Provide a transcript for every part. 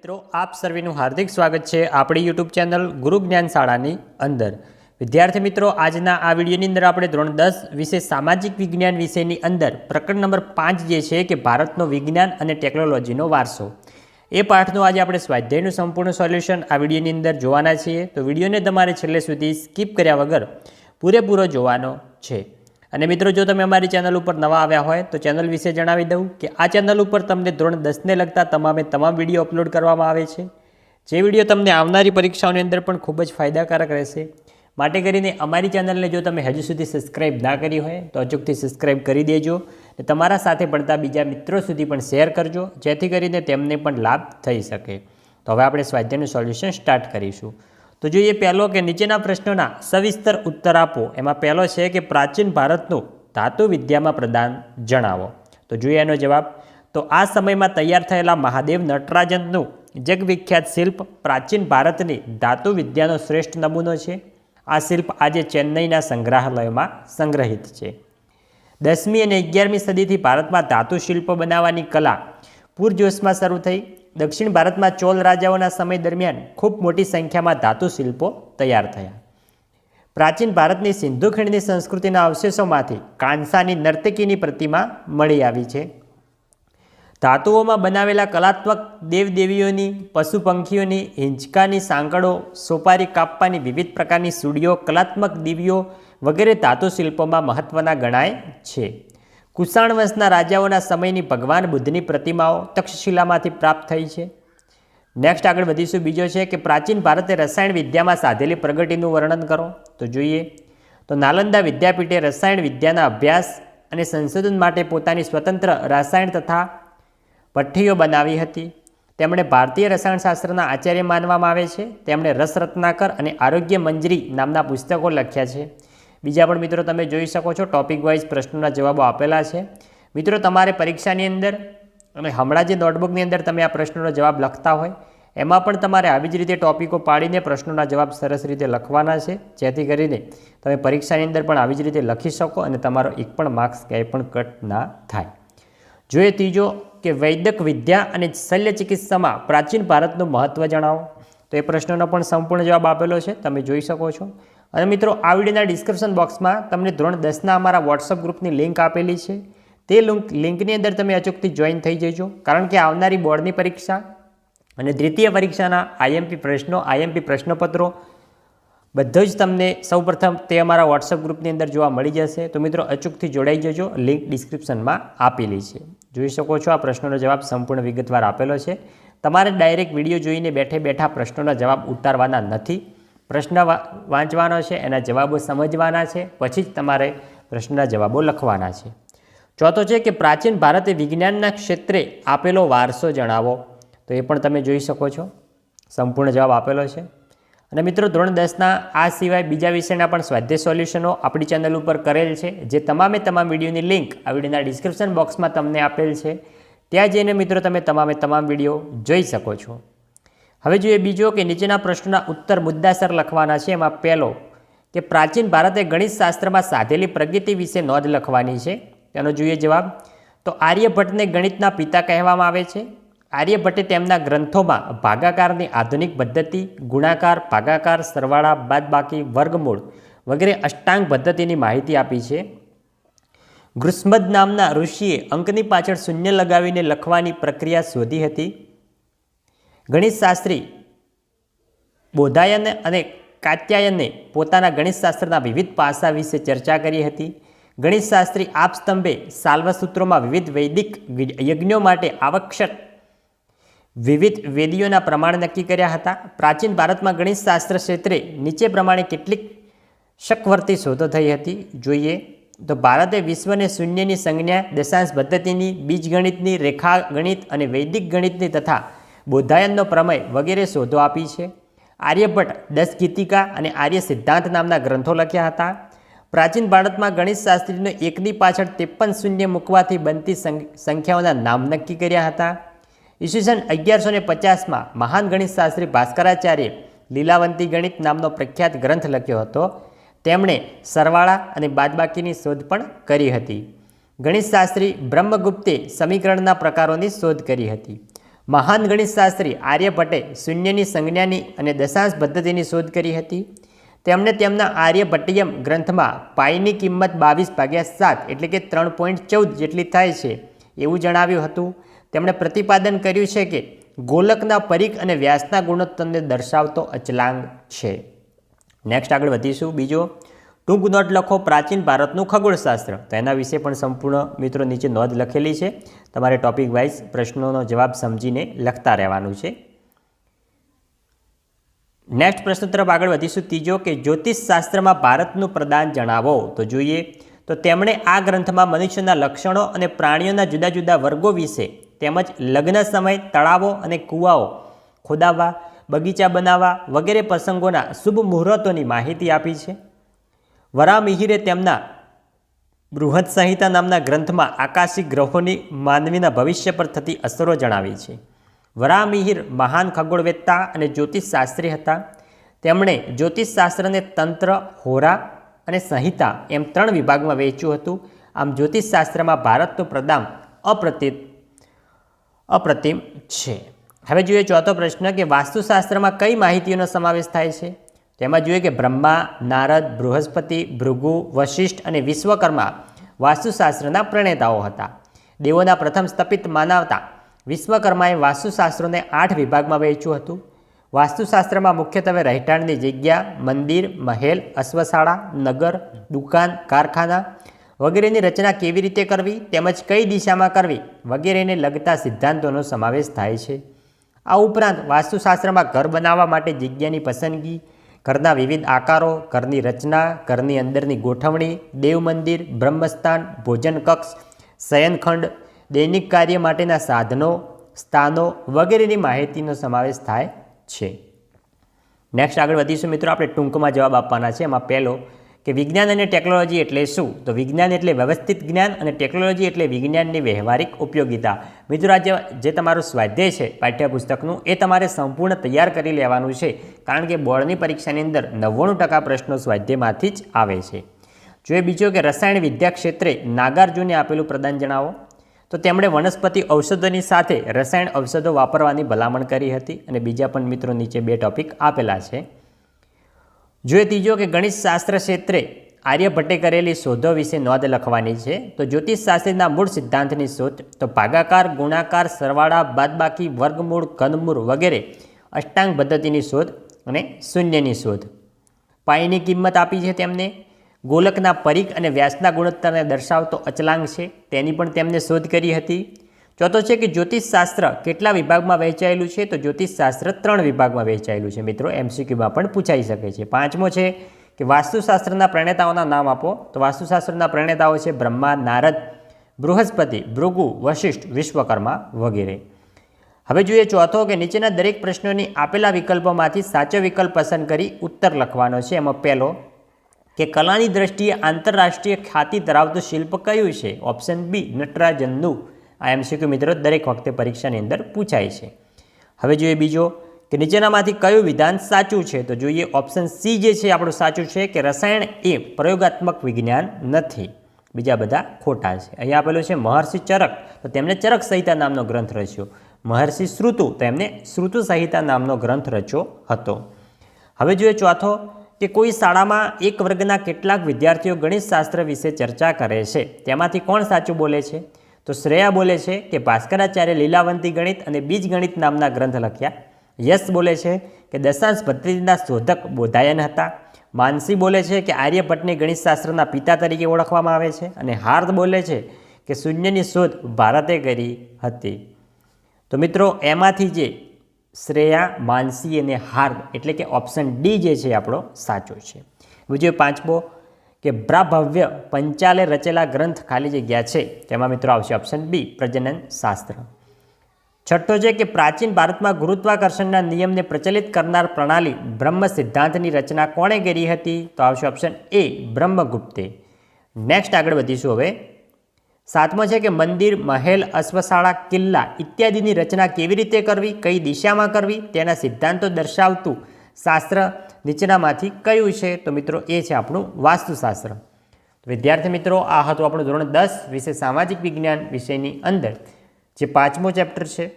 મિત્રો, આપ સર્વેનું હાર્દિક સ્વાગત છે આપણી યુટ્યુબ ચેનલ ગુરુ જ્ઞાન શાળાની અંદર. વિદ્યાર્થી મિત્રો, આજના આ વિડીયોની અંદર આપણે ધોરણ દસ વિશે સામાજિક વિજ્ઞાન વિષયની અંદર પ્રકરણ નંબર પાંચ જે છે કે ભારતનો વિજ્ઞાન અને ટેકનોલોજીનો વારસો. એ પાઠનું આજે આપણે સ્વાધ્યાયનું સંપૂર્ણ સોલ્યુશન આ વિડીયોની અંદર જોવાના છીએ. તો વિડીયોને તમારે છેલ્લે સુધી સ્કીપ કર્યા વગર પૂરેપૂરો જોવાનો છે. અને મિત્રો, જો તમે અમારી ચેનલ ઉપર નવા આવ્યા હોય, તો ચેનલ વિશે જણાવી દઉં કે આ ચેનલ ઉપર તમને ધોરણ દસને લગતા તમામે તમામ વીડિયો અપલોડ કરવામાં આવે છે. જે વીડિયો તમને આવનારી પરીક્ષાઓની અંદર પણ ખૂબ જ ફાયદાકારક રહેશે. માટે કરીને અમારી ચેનલને જો તમે હજુ સુધી સબસ્ક્રાઈબ ના કરી હોય, તો અચૂકથી સબસ્ક્રાઈબ કરી દેજો અને તમારા સાથે ભણતા બીજા મિત્રો સુધી પણ શેર કરજો, જેથી કરીને તેમને પણ લાભ થઈ શકે. તો હવે આપણે સ્વાધ્યાયનું સોલ્યુશન સ્ટાર્ટ કરીશું. તો જોઈએ પહેલો કે નીચેના પ્રશ્નોના સવિસ્તર ઉત્તર આપો. એમાં પહેલો છે કે પ્રાચીન ભારતનું ધાતુ વિદ્યામાં પ્રદાન જણાવો. તો જોઈએ એનો જવાબ. તો આ સમયમાં તૈયાર થયેલા મહાદેવ નટરાજનનું જગવિખ્યાત શિલ્પ પ્રાચીન ભારતની ધાતુ વિદ્યાનો શ્રેષ્ઠ નમૂનો છે. આ શિલ્પ આજે ચેન્નઈના સંગ્રહાલયમાં સંગ્રહિત છે. દસમી અને અગિયારમી સદીથી ભારતમાં ધાતુ શિલ્પ બનાવવાની કલા પૂરજોશમાં શરૂ થઈ. દક્ષિણ ભારતમાં ચોલ રાજાઓના સમય દરમિયાન ખૂબ મોટી સંખ્યામાં ધાતુ શિલ્પો તૈયાર થયા. પ્રાચીન ભારતની સિંધુ ખીણની સંસ્કૃતિના અવશેષોમાંથી કાંસાની નર્તકીની પ્રતિમા મળી આવી છે. ધાતુઓમાં બનાવેલા કલાત્મક દેવદેવીઓની પશુ પંખીઓની હિંચકાની સાંકળો, સોપારી કાપવાની વિવિધ પ્રકારની સૂડીઓ, કલાત્મક દીવીઓ વગેરે ધાતુ શિલ્પોમાં મહત્ત્વના ગણાય છે. કુષાણ વંશના રાજાઓના સમયની ભગવાન બુદ્ધની પ્રતિમાઓ તક્ષશિલામાંથી પ્રાપ્ત થઈ છે. નેક્સ્ટ આગળ વધીશું. બીજો છે કે પ્રાચીન ભારતે રસાયણ વિદ્યામાં સાધેલી પ્રગતિનું વર્ણન કરો. તો જોઈએ. તો નાલંદા વિદ્યાપીઠે રસાયણ વિદ્યાના અભ્યાસ અને સંશોધન માટે પોતાની સ્વતંત્ર રસાયણ તથા ભઠ્ઠીઓ બનાવી હતી. તેમણે ભારતીય રસાયણશાસ્ત્રના આચાર્ય માનવામાં આવે છે. તેમણે રસ રત્નાકર અને આરોગ્ય મંજરી નામના પુસ્તકો લખ્યા છે. બીજા પણ મિત્રો તમે જોઈ શકો છો ટોપિક વાઇઝ પ્રશ્નોના જવાબો આપેલા છે. મિત્રો, તમારે પરીક્ષાની અંદર અને હમણાં જે નોટબુકની અંદર તમે આ પ્રશ્નોનો જવાબ લખતા હોય, એમાં પણ તમારે આવી જ રીતે ટોપિકો પાડીને પ્રશ્નોના જવાબ સરસ રીતે લખવાના છે. જેથી કરીને તમે પરીક્ષાની અંદર પણ આવી જ રીતે લખી શકો અને તમારો એક પણ માર્ક્સ ક્યાંય પણ કટ ના થાય. જોઈએ ત્રીજો કે વૈદક વિદ્યા અને શલ્ય ચિકિત્સામાં પ્રાચીન ભારતનું મહત્ત્વ જણાવો. તો એ પ્રશ્નનો પણ સંપૂર્ણ જવાબ આપેલો છે, તમે જોઈ શકો છો. અને મિત્રો, આ વિડીયોના ડિસ્ક્રિપ્શન બોક્સમાં તમને ધોરણ દસના અમારા વોટ્સઅપ ગ્રુપની લિંક આપેલી છે. તે લિંક લિંકની અંદર તમે અચૂકથી જોઈન થઈ જજો, કારણ કે આવનારી બોર્ડની પરીક્ષા અને દ્વિતીય પરીક્ષાના આઈએમપી પ્રશ્નો આઈએમપી પ્રશ્નપત્રો બધો જ તમને સૌપ્રથમ તે અમારા વોટ્સઅપ ગ્રુપની અંદર જોવા મળી જશે. તો મિત્રો, અચૂકથી જોડાઈ જજો. લિંક ડિસ્ક્રિપ્શનમાં આપેલી છે. જોઈ શકો છો, આ પ્રશ્નોનો જવાબ સંપૂર્ણ વિગતવાર આપેલો છે. તમારે ડાયરેક્ટ વીડિયો જોઈને બેઠે બેઠા પ્રશ્નોના જવાબ ઉતારવાના નથી. પ્રશ્ન વાંચવાનો છે, એના જવાબો સમજવાના છે, પછી જ તમારે પ્રશ્નના જવાબો લખવાના છે. ચોથો છે કે પ્રાચીન ભારતે વિજ્ઞાનના ક્ષેત્રે આપેલો વારસો જણાવો. તો એ પણ તમે જોઈ શકો છો. સંપૂર્ણ જવાબ આપેલો છે. અને મિત્રો, ધોરણ દસના આ સિવાય બીજા વિષયના પણ સ્વાધ્યાય સોલ્યુશનો આપણી ચેનલ ઉપર કરેલ છે, જે તમામે તમામ વિડીયોની લિંક આ વિડીયોના ડિસ્ક્રિપ્શન બોક્સમાં તમને આપેલ છે. ત્યાં જઈને મિત્રો, તમે તમામે તમામ વીડિયો જોઈ શકો છો. હવે જોઈએ બીજો કે નીચેના પ્રશ્નોના ઉત્તર મુદ્દાસર લખવાના છે. એમાં પહેલો કે પ્રાચીન ભારતે ગણિત શાસ્ત્રમાં સાધેલી પ્રગતિ વિશે નોંધ લખવાની છે. તેનો જોઈએ જવાબ. તો આર્યભટ્ટને ગણિતના પિતા કહેવામાં આવે છે. આર્યભટ્ટે તેમના ગ્રંથોમાં ભાગાકારની આધુનિક પદ્ધતિ, ગુણાકાર, ભાગાકાર, સરવાળા, બાદબાકી, વર્ગમૂળ વગેરે અષ્ટાંગ પદ્ધતિની માહિતી આપી છે. ગૃષ્મદ નામના ઋષિએ અંકની પાછળ શૂન્ય લગાવીને લખવાની પ્રક્રિયા શોધી હતી. ગણિતશાસ્ત્રી બોધાયન અને કાત્યાયને પોતાના ગણિતશાસ્ત્રના વિવિધ પાસા વિશે ચર્ચા કરી હતી. ગણિતશાસ્ત્રી આપસ્તંભે સાલ્વસૂત્રોમાં વિવિધ વૈદિક યજ્ઞો માટે આવશ્યક વિવિધ વેદીઓના પ્રમાણ નક્કી કર્યા હતા. પ્રાચીન ભારતમાં ગણિતશાસ્ત્ર ક્ષેત્રે નીચે પ્રમાણે કેટલીક શકવર્તી શોધો થઈ હતી. જોઈએ તો ભારતે વિશ્વને શૂન્યની સંજ્ઞા, દશાંશ પદ્ધતિની, બીજગણિતની, રેખા ગણિત અને વૈદિક ગણિતની તથા બૌદ્ધાયનનો પ્રમેય વગેરે શોધો આપી છે. આર્યભટ્ટ દસ ગીતિકા અને આર્ય સિદ્ધાંત નામના ગ્રંથો લખ્યા હતા. પ્રાચીન ભારતમાં ગણિત શાસ્ત્રીનો એકની પાછળ ત્રેપન શૂન્ય મૂકવાથી બનતી સંખ્યાઓના નામ નક્કી કર્યા હતા. ઈસવીસન અગિયારસો ને પચાસમાં મહાન ગણિતશાસ્ત્રી ભાસ્કરાચાર્ય લીલાવંતી ગણિત નામનો પ્રખ્યાત ગ્રંથ લખ્યો હતો. તેમણે સરવાળા અને બાદબાકીની શોધ પણ કરી હતી. ગણિતશાસ્ત્રી બ્રહ્મગુપ્તે સમીકરણના પ્રકારોની શોધ કરી હતી. મહાન ગણિતશાસ્ત્રી આર્યભટ્ટે શૂન્યની સંજ્ઞાની અને દશાંશ પદ્ધતિની શોધ કરી હતી. તેમણે તેમના આર્યભટ્ટિયમ ગ્રંથમાં પાઈની કિંમત બાવીસ ભાગ્યા સાત એટલે કે ત્રણ પોઈન્ટ ચૌદ જેટલી થાય છે એવું જણાવ્યું હતું. તેમણે પ્રતિપાદન કર્યું છે કે ગોલકના પરીખ અને વ્યાસના ગુણોત્તરને દર્શાવતો અચલાંગ છે. નેક્સ્ટ આગળ વધીશું. બીજો, ટૂંક નોટ લખો પ્રાચીન ભારતનું ખગોળશાસ્ત્ર. તો એના વિશે પણ સંપૂર્ણ મિત્રો નીચે નોંધ લખેલી છે. તમારે ટોપિક વાઇઝ પ્રશ્નોનો જવાબ સમજીને લખતા રહેવાનું છે. નેક્સ્ટ પ્રશ્ન આગળ વધીશું. ત્રીજો કે જ્યોતિષશાસ્ત્રમાં ભારતનું પ્રદાન જણાવો. તો જોઈએ. તો તેમણે આ ગ્રંથમાં મનુષ્યના લક્ષણો અને પ્રાણીઓના જુદા જુદા વર્ગો વિશે તેમજ લગ્ન સમય તળાવો અને કૂવાઓ ખોદાવવા, બગીચા બનાવવા વગેરે પ્રસંગોના શુભ મુહૂર્તોની માહિતી આપી છે. વરામિહિરે તેમના બૃહદ સંહિતા નામના ગ્રંથમાં આકાશી ગ્રહોની માનવીના ભવિષ્ય પર થતી અસરો જણાવી છે. વરામિહિર મહાન ખગોળવેત્તા અને જ્યોતિષશાસ્ત્રી હતા. તેમણે જ્યોતિષશાસ્ત્રને તંત્ર, હોરા અને સંહિતા એમ ત્રણ વિભાગમાં વહેંચ્યું હતું. આમ જ્યોતિષશાસ્ત્રમાં ભારતનું પ્રદાન અપ્રતિત, અપ્રતિમ છે. હવે જોઈએ ચોથો પ્રશ્ન કે વાસ્તુશાસ્ત્રમાં કઈ માહિતીઓનો સમાવેશ થાય છે? તેમાં જોઈએ કે બ્રહ્મા, નારદ, બૃહસ્પતિ, ભૃગુ, વશિષ્ઠ અને વિશ્વકર્મા વાસ્તુશાસ્ત્રના પ્રણેતાઓ હતા. દેવોના પ્રથમ સ્થપિત માનવતા વિશ્વકર્માએ વાસ્તુશાસ્ત્રોને આઠ વિભાગમાં વહેંચ્યું હતું. વાસ્તુશાસ્ત્રમાં મુખ્યત્વે રહેઠાણની જગ્યા, મંદિર, મહેલ, અશ્વશાળા, નગર, દુકાન, કારખાના વગેરેની રચના કેવી રીતે કરવી તેમજ કઈ દિશામાં કરવી વગેરેને લગતા સિદ્ધાંતોનો સમાવેશ થાય છે. આ ઉપરાંત વાસ્તુશાસ્ત્રમાં ઘર બનાવવા માટે જગ્યાની પસંદગી ઘરના વિવિધ આકારો, ઘરની રચના, ઘરની અંદરની ગોઠવણી દેવ મંદિર બ્રહ્મસ્થાન, ભોજન કક્ષ, શયનખંડ, દૈનિક કાર્ય માટેના સાધનો, સ્થાનો વગેરેની માહિતીનો સમાવેશ થાય છે. નેક્સ્ટ આગળ વધીશું. મિત્રો, આપણે ટૂંકમાં જવાબ આપવાના છે. એમાં પહેલો કે વિજ્ઞાન અને ટેકનોલોજી એટલે શું? તો વિજ્ઞાન એટલે વ્યવસ્થિત જ્ઞાન અને ટેકનોલોજી એટલે વિજ્ઞાનની વ્યવહારિક ઉપયોગિતા. મિત્રો, આજે જે તમારું સ્વાધ્યાય છે, પાઠ્યપુસ્તકનું, એ તમારે સંપૂર્ણ તૈયાર કરી લેવાનું છે, કારણ કે બોર્ડની પરીક્ષાની અંદર નવ્વાણું ટકા પ્રશ્નો સ્વાધ્યાયમાંથી જ આવે છે. જોઈએ બીજો કે રસાયણ વિદ્યા ક્ષેત્રે નાગાર્જુને આપેલું પ્રદાન જણાવો. તો તેમણે વનસ્પતિ ઔષધોની સાથે રસાયણ ઔષધો વાપરવાની ભલામણ કરી હતી અને બીજા પણ મિત્રો નીચે બે ટોપિક આપેલા છે. જોઈએ ત્રીજો કે ગણિતશાસ્ત્ર ક્ષેત્રે આર્યભટ્ટે કરેલી શોધો વિશે નોંધ લખવાની છે. તો જ્યોતિષશાસ્ત્રીના મૂળ સિદ્ધાંતની શોધ, તો ભાગાકાર, ગુણાકાર, સરવાળા, બાદબાકી, વર્ગમૂળ, ઘનમૂળ વગેરે અષ્ટાંગ પદ્ધતિની શોધ અને શૂન્યની શોધ. પાઈની કિંમત આપી છે તેમને. ગોલકના પરીખ અને વ્યાસના ગુણોત્તરને દર્શાવતો અચલાંગ છે. તેની પણ તેમને શોધ કરી હતી. ચોથો છે કે જ્યોતિષશાસ્ત્ર કેટલા વિભાગમાં વહેંચાયેલું છે? તો જ્યોતિષશાસ્ત્ર ત્રણ વિભાગમાં વહેંચાયેલું છે મિત્રો. એમસીક્યુમાં પણ પૂછાઈ શકે છે. પાંચમો છે કે વાસ્તુશાસ્ત્રના પ્રણેતાઓના નામ આપો. તો વાસ્તુશાસ્ત્રના પ્રણેતાઓ છે બ્રહ્મા, નારદ, બૃહસ્પતિ, ભૃગુ, વશિષ્ઠ, વિશ્વકર્મા વગેરે. હવે જોઈએ ચોથો કે નીચેના દરેક પ્રશ્નોની આપેલા વિકલ્પોમાંથી સાચો વિકલ્પ પસંદ કરી ઉત્તર લખવાનો છે. એમાં પહેલો કે કલાની દ્રષ્ટિએ આંતરરાષ્ટ્રીય ખ્યાતિ ધરાવતું શિલ્પ કયું છે? ઓપ્શન બી નટરાજનનું. આ એમસીક્યુ મિત્રો દરેક વખતે પરીક્ષાની અંદર પૂછાય છે. હવે જોઈએ બીજો કે નીચેનામાંથી કયું વિધાન સાચું છે? તો જોઈએ ઓપ્શન સી જે છે આપણું સાચું છે કે રસાયણ એ પ્રયોગાત્મક વિજ્ઞાન નથી. બીજા બધા ખોટા છે. અહીંયા આપેલું છે મહર્ષિ ચરક. તો તેમણે ચરક સંહિતા નામનો ગ્રંથ રચ્યો. મહર્ષિ શ્રુતુ તો એમને શ્રુતુ સંહિતા નામનો ગ્રંથ રચ્યો હતો. હવે જોઈએ ચોથો કે કોઈ શાળામાં એક વર્ગના કેટલાક વિદ્યાર્થીઓ ગણિતશાસ્ત્ર વિશે ચર્ચા કરે છે. તેમાંથી કોણ સાચું બોલે છે? તો શ્રેયા બોલે છે કે ભાસ્કરાચાર્ય લીલાવંતી ગણિત અને બીજ ગણિત નામના ગ્રંથ લખ્યા. યશ બોલે છે કે દશાંશ પદ્ધતિના શોધક બોધાયન હતા. માનસી બોલે છે કે આર્યભટ્ટને ગણિતશાસ્ત્રના પિતા તરીકે ઓળખવામાં આવે છે અને હાર્દ બોલે છે કે શૂન્યની શોધ ભારતે કરી હતી. તો મિત્રો, એમાંથી જે શ્રેયા, માનસી અને હાર્દ, એટલે કે ઓપ્શન ડી જે છે આપણો સાચો છે. બીજો પાંચમો કે બ્રાભવ્ય પંચાલે રચેલા ગ્રંથ ખાલી જગ્યા છે. તેમાં મિત્રો આવશે ઓપ્શન બી પ્રજનન શાસ્ત્ર. છઠ્ઠો છે કે પ્રાચીન ભારતમાં ગુરુત્વાકર્ષણના નિયમને પ્રચલિત કરનાર પ્રણાલી બ્રહ્મ સિદ્ધાંતની રચના કોણે કરી હતી? તો આવશે ઓપ્શન એ બ્રહ્મગુપ્તે. નેક્સ્ટ આગળ વધીશું હવે. સાતમો છે કે મંદિર, મહેલ, અશ્વશાળા, કિલ્લા ઇત્યાદિની રચના કેવી રીતે કરવી? કઈ દિશામાં કરવી? તેના સિદ્ધાંતો દર્શાવતું શાસ્ત્ર નીચેનામાંથી કયું છે? તો મિત્રો, એ છે આપણું વાસ્તુશાસ્ત્ર. વિદ્યાર્થી મિત્રો, આ હતું આપણું ધોરણ દસ વિશે સામાજિક વિજ્ઞાન વિષયની અંદર. જે પાંચમો ચેપ્ટર છે,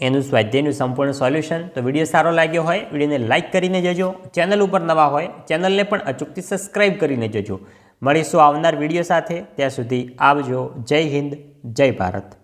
એનું સ્વાધ્યાયનું સંપૂર્ણ સોલ્યુશન. તો વીડિયો સારો લાગ્યો હોય, વિડીયોને લાઇક કરીને જજો. ચેનલ ઉપર નવા હોય, ચેનલને પણ અચૂકથી સબસ્ક્રાઇબ કરીને જજો. મળીશું આવનાર વીડિયો સાથે. ત્યાં સુધી આવજો. જય હિન્દ, જય ભારત.